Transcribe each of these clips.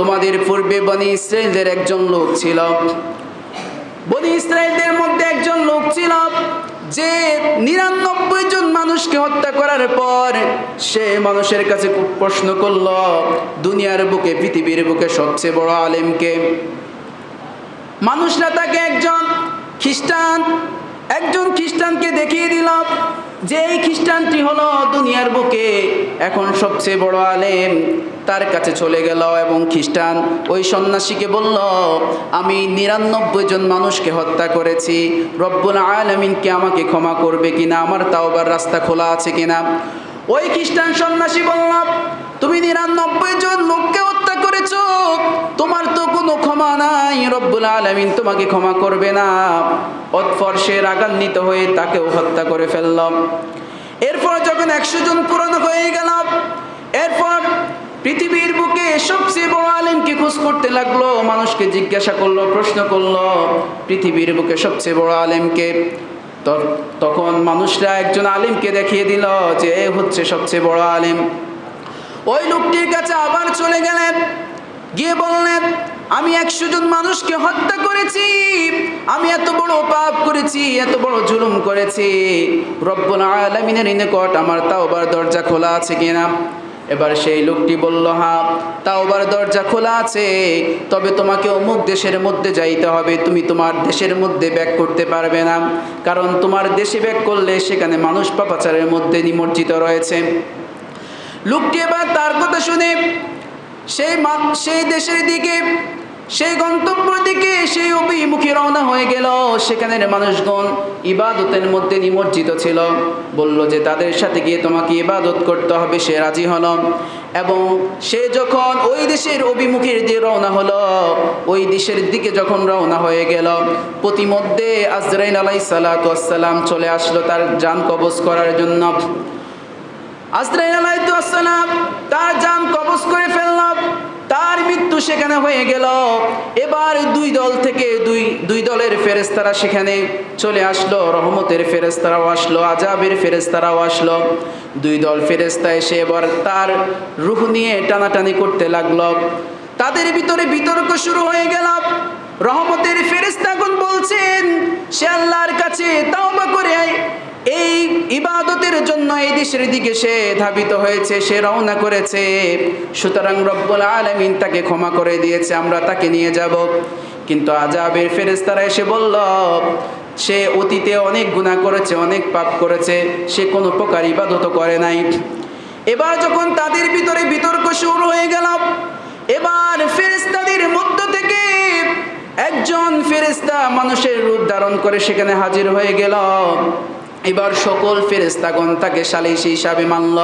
তোমাদের পূর্বে বনি ইসরায়েলদের একজন লোক ছিল। বনি ইসরায়েলদের মধ্যে একজন লোক ছিল যে নিরানব্বই জন মানুষকে হত্যা করার পর সে মানুষের কাছে প্রশ্ন করল, দুনিয়ার বুকে, পৃথিবীর বুকে সবচেয়ে বড় আলেমকে মানুষরা তাকে একজন খ্রিস্টান, একজন খ্রিস্টানকে দেখিয়ে দিল। যে এই খ্রিস্টানটি হলো দুনিয়ার বুকে এখন সবচেয়ে বড় আলেম, তার কাছে চলে গেল এবং খ্রিস্টান ওই সন্ন্যাসীকে বলল, আমি নিরানব্বই জন মানুষকে হত্যা করেছি। রব্বুল আলমিনকে আমাকে ক্ষমা করবে কিনা? আমার তাওবার রাস্তা খোলা আছে কিনা? ওই খ্রিস্টান সন্ন্যাসী বলল, তুমি নিরানব্বই জন লোককে হত্যা করেছ তোমার তো কোনো ক্ষমা নাই রব্বুল আলমিন তোমাকে ক্ষমা করবে না। অতফর সে রাগান্বিত হয়ে তাকেও হত্যা করে ফেললাম এরপর যখন একশো জন পূরণ হয়ে গেল, এরপর পৃথিবীর বুকে সবচেয়ে বড় আলেমকে খোঁজ করতে লাগল, মানুষকে জিজ্ঞাসা করল, প্রশ্ন করল, পৃথিবীর বুকে সবচেয়ে বড় আলেমকে। তখন মানুষরা একজন আলেমকে দেখিয়ে দিল যে এ হচ্ছে সবচেয়ে বড় আলেম। ওই লোকটির কাছে আবার চলে গেলেন, গিয়ে বললেন আমি একশো জন মানুষকে হত্যা করেছি। আমি এত বড় পাপ করেছি, এত বড় জুলুম করেছি। রব্বুল আলমিনের নিকট আমার তাওবার দরজা খোলা আছে কিনা? এবার সেই লোকটি বলল হ্যাঁ তাওবার দরজা খোলা আছে। তবে তোমাকে অমুক দেশের মধ্যে যাইতে হবে। তুমি তোমার দেশের মধ্যে ব্যাক করতে পারবে না। কারণ তোমার দেশে ব্যাক করলে সেখানে মানুষ পাপাচারের মধ্যে নিমজ্জিত রয়েছে। লোকটি এবার তার কথা শুনে, সেই সেই দেশের দিকে সেই গন্তব্যের দিকে সেই অভিমুখী রওনা হয়ে গেল। সেখানের মানুষগণ ইবাদতের মধ্যে নিমজ্জিত ছিল। বলল যে, তাদের সাথে গিয়ে তোমাকে ইবাদত করতে হবে, সে রাজি হল। এবং সে যখন ওই দেশের অভিমুখের দিয়ে রওনা হলো, ওই দেশের দিকে যখন রওনা হয়ে গেল, প্রতিমধ্যে আজরাইন আলাই সালাতাম চলে আসলো তার যান কবজ করার জন্য। আজরাইল আলাইসালাম তার জান কবজ করে ফেলল। তার মৃত্যু সেখানে হয়ে গেল। এবার দুই দল থেকে দুই দুই দলের ফেরেস্তারা সেখানে চলে আসলো, রহমতের ফেরেস্তারাও আসলো আজাবের ফেরেস্তারাও আসলো। দুই দল ফেরেস্তা এসে এবার তার রুহ নিয়ে টানাটানি করতে লাগল। তাদের ভিতরে বিতর্ক শুরু হয়ে গেল। রহমতের ফেরেস্তাগুন বলছেন, সে আল্লাহর কাছে তাওবা করে এই ইবাদতের জন্য এই দেশের দিকে সে ধাবিত হয়েছে, সে রওনা করেছে। সুতরাং রব্বুল আলমিন তাকে ক্ষমা করে দিয়েছে, আমরা তাকে নিয়ে যাব। কিন্তু আজাবের ফেরেস্তারা এসে বলল, সে অতীতে অনেক গুণা করেছে, অনেক পাপ করেছে, সে কোনো প্রকার ইবাদত করে নাই। এবার যখন তাদের ভিতরে বিতর্ক শুরু হয়ে গেল, এবার একজন ফেরেস্তা মানুষের রূপ ধারণ করে সেখানে হাজির হয়ে গেল। এবার সকল ফেরেস্তাগণ তাকে সালিশ হিসাবে মানল।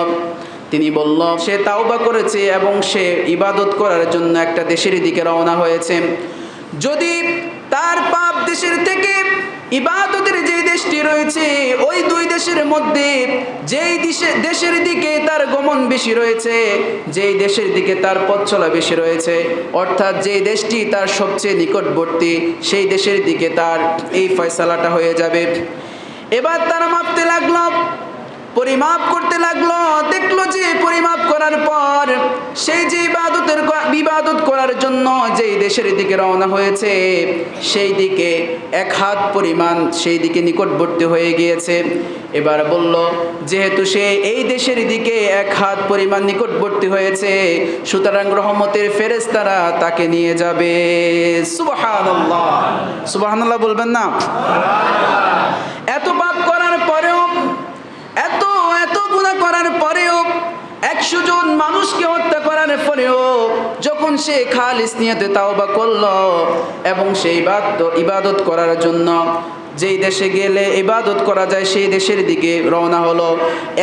তিনি বলল, সে তাওবা করেছে এবং সে ইবাদত করার জন্য একটা দেশের দিকে রওনা হয়েছে। যদি তার পাপ দেশের থেকে ইবাদতের যে দেশটি রয়েছে, ওই দুই দেশের মধ্যে যেই দেশে দেশের দিকে তার গমন বেশি রয়েছে, যেই দেশের দিকে তার পথ চলা বেশি রয়েছে। অর্থাৎ যেই দেশটি তার সবচেয়ে নিকটবর্তী, সেই দেশের দিকে তার এই ফয়সালাটা হয়ে যাবে। এবার তারা মাপতে লাগল, পরিমাপ করতে লাগল, দেখল যে পরিমাপ করার পর সেই যে ইবাদতের ইবাদত করার জন্য দেশের দিকে রওনা হয়েছে, সেই দিকে এক হাত পরিমাণ সেই দিকে নিকটবর্তী হয়ে গিয়েছে। এবার বলল, যেহেতু সে এই দেশের দিকে এক হাত পরিমাণ নিকটবর্তী হয়েছে, সুতরাং রহমতের ফেরেস্তারা তাকে নিয়ে যাবে। সুবহানাল্লাহ। সুবহানাল্লাহ বলবেন না? এত পাপ করার পরেও, এত এত গুণা করার পরেও একশো জন মানুষকে হত্যা করার পরেও যখন সে খালিস নিয়েতে তাও বা করল এবং সেই ইবাদত ইবাদত করার জন্য যেই দেশে গেলে ইবাদত করা যায় সেই দেশের দিকে রওনা হলো।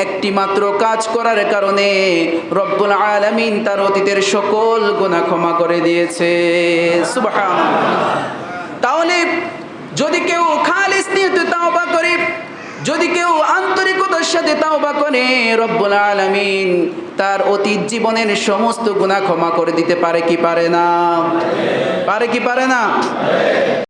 একটি মাত্র কাজ করার কারণে রব্বুল আলামিন তার অতীতের সকল গুনাহ ক্ষমা করে দিয়েছে। তাহলে যদি কেউ খালিস নিয়ে তাওবা করে, যদি কেউ আন্তরিকতার সাথে তাওবা করে, রব্বুল আলামিন তার অতীত জীবনের সমস্ত গুণা ক্ষমা করে দিতে পারে কি পারে না? পারে কি পারে না?